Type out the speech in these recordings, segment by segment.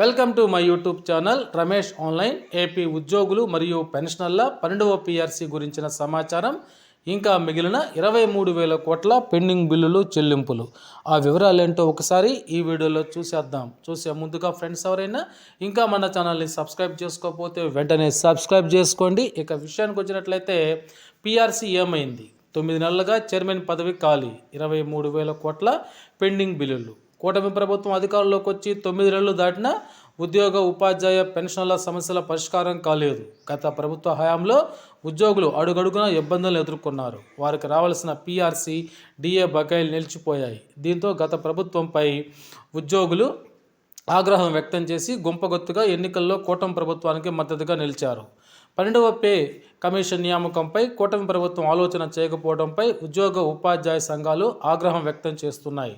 Welcome to my YouTube channel Ramesh online. AP ఉద్యోగులు మరియు పెన్షనర్ల పన్నెండవ పిఆర్సీ గురించిన సమాచారం. ఇంకా మిగిలిన ఇరవై మూడు వేల కోట్ల పెండింగ్ బిల్లులు చెల్లింపులు. ఆ వివరాలు ఏంటో ఒకసారి ఈ వీడియోలో చూసేద్దాం. చూసే ముందుగా ఫ్రెండ్స్ ఎవరైనా ఇంకా మన ఛానల్ని సబ్స్క్రైబ్ చేసుకోకపోతే వెంటనే సబ్స్క్రైబ్ చేసుకోండి. ఇక విషయానికి వచ్చినట్లయితే పిఆర్సీ ఏమైంది? తొమ్మిది నెలలుగా చైర్మన్ పదవి ఖాళీ. ఇరవై మూడు వేల కోట్ల పెండింగ్ బిల్లులు. కూటమి ప్రభుత్వం అధికారంలోకి వచ్చి తొమ్మిది నెలలు దాటినా ఉద్యోగ ఉపాధ్యాయ పెన్షన్ల సమస్యల పరిష్కారం కాలేదు. గత ప్రభుత్వ హయాంలో ఉద్యోగులు అడుగడుగున ఇబ్బందులు ఎదుర్కొన్నారు. వారికి రావాల్సిన పీఆర్సీ డిఏ బకాయిలు నిలిచిపోయాయి. దీంతో గత ప్రభుత్వంపై ఉద్యోగులు ఆగ్రహం వ్యక్తం చేసి గుంపగొత్తుగా ఎన్నికల్లో కూటమి ప్రభుత్వానికి మద్దతుగా నిలిచారు. పన్నెండవ పే కమిషన్ నియామకంపై కూటమి ప్రభుత్వం ఆలోచన చేయకపోవడంపై ఉద్యోగ ఉపాధ్యాయ సంఘాలు ఆగ్రహం వ్యక్తం చేస్తున్నాయి.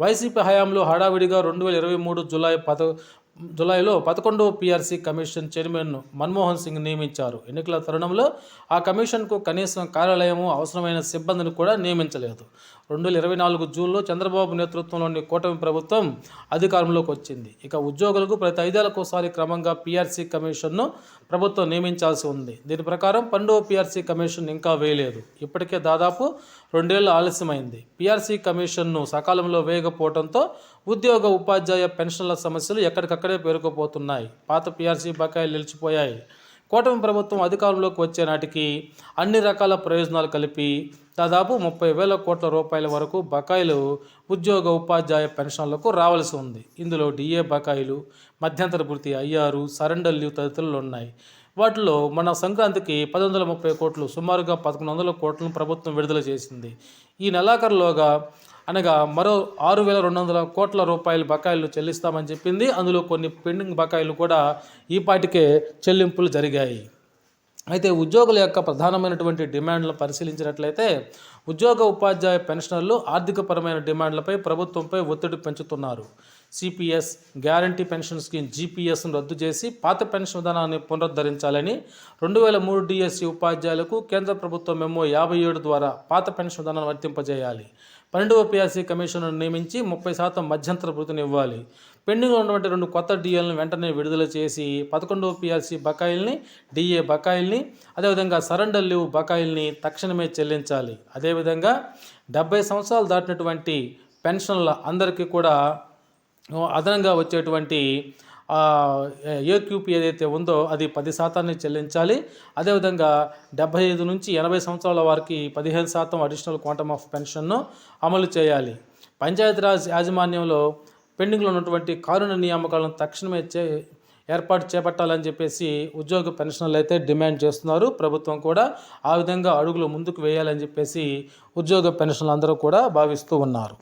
వైసీపీ హయాంలో హడావిడిగా రెండు వేల ఇరవై మూడు జులై పద జులైలో పదకొండవ పిఆర్సీ కమిషన్ చైర్మన్ను మన్మోహన్ సింగ్ నియమించారు. ఎన్నికల తరుణంలో ఆ కమిషన్కు కనీసం కార్యాలయము అవసరమైన సిబ్బందిని కూడా నియమించలేదు. రెండు వేల ఇరవై నాలుగు జూన్లో చంద్రబాబు నేతృత్వంలోని కూటమి ప్రభుత్వం అధికారంలోకి వచ్చింది. ఇక ఉద్యోగులకు ప్రతి ఐదేళ్ళకు ఒకసారి క్రమంగా పీఆర్సీ కమిషన్ను ప్రభుత్వం నియమించాల్సి ఉంది. దీని ప్రకారం పండుగ పీఆర్సీ కమిషన్ ఇంకా వేయలేదు. ఇప్పటికే దాదాపు రెండేళ్ళు ఆలస్యమైంది. పిఆర్సీ కమిషన్ను సకాలంలో వేయకపోవడంతో ఉద్యోగ ఉపాధ్యాయ పెన్షన్ల సమస్యలు ఎక్కడికక్కడే పేరుకుపోతున్నాయి. పాత పిఆర్సీ బకాయిలు నిలిచిపోయాయి. కూటమి ప్రభుత్వం అధికారంలోకి వచ్చే నాటికి అన్ని రకాల ప్రయోజనాలు కలిపి దాదాపు ముప్పై వేల కోట్ల రూపాయల వరకు బకాయిలు ఉద్యోగ ఉపాధ్యాయ పెన్షన్లకు రావాల్సి ఉంది. ఇందులో డిఏ బకాయిలు మధ్యంతర పూర్తి అయ్యారు సరెండర్ లీవ్ తదితరులు ఉన్నాయి. వాటిలో మన సంక్రాంతికి పది వందల ముప్పై కోట్లు సుమారుగా పదకొండు వందల కోట్లను ప్రభుత్వం విడుదల చేసింది. ఈ నెలాఖరులోగా అనగా మరో ఆరు వేల రెండు వందల కోట్ల రూపాయల బకాయిలు చెల్లిస్తామని చెప్పింది. అందులో కొన్ని పెండింగ్ బకాయిలు కూడా ఈపాటికే చెల్లింపులు జరిగాయి. అయితే ఉద్యోగుల యొక్క ప్రధానమైనటువంటి డిమాండ్లను పరిశీలించినట్లయితే ఉద్యోగ ఉపాధ్యాయ పెన్షనర్లు ఆర్థికపరమైన డిమాండ్లపై ప్రభుత్వంపై ఒత్తిడి పెంచుతున్నారు. సిపిఎస్ గ్యారంటీ పెన్షన్ స్కీమ్ జీపీఎస్ను రద్దు చేసి పాత పెన్షన్ విధానాన్ని పునరుద్ధరించాలని రెండు వేల మూడు డిఎస్సి ఉపాధ్యాయులకు కేంద్ర ప్రభుత్వం మెమో యాభై ఏడు ద్వారా పాత పెన్షన్ విధానాన్ని వర్తింపజేయాలి. పన్నెండవ పిఆర్సీ కమిషన్ను నియమించి ముప్పై శాతం మధ్యంతర భృతిని ఇవ్వాలి. పెండింగ్లో ఉన్నటువంటి రెండు కొత్త డిఎల్ని వెంటనే విడుదల చేసి పదకొండవ పిఆర్సీ బకాయిల్ని డిఏ బకాయిల్ని అదేవిధంగా సరెండర్ లీవ్ బకాయిల్ని తక్షణమే చెల్లించాలి. అదేవిధంగా డెబ్బై సంవత్సరాలు దాటినటువంటి పెన్షన్ల అందరికీ కూడా అదనంగా వచ్చేటువంటి ఏ క్యూపీ ఏదైతే ఉందో అది పది శాతాన్ని చెల్లించాలి. అదేవిధంగా డెబ్బై ఐదు నుంచి ఎనభై సంవత్సరాల వారికి పదిహేను శాతం అడిషనల్ క్వాంటమ్ ఆఫ్ పెన్షన్ను అమలు చేయాలి. పంచాయతీరాజ్ యాజమాన్యంలో పెండింగ్లో ఉన్నటువంటి కారుణ నియామకాలను తక్షణమే చే ఏర్పాటు చేపట్టాలని చెప్పేసి ఉద్యోగ పెన్షన్లు అయితే డిమాండ్ చేస్తున్నారు. ప్రభుత్వం కూడా ఆ విధంగా అడుగులు ముందుకు వేయాలని చెప్పేసి ఉద్యోగ పెన్షన్లు అందరూ కూడా భావిస్తూ ఉన్నారు.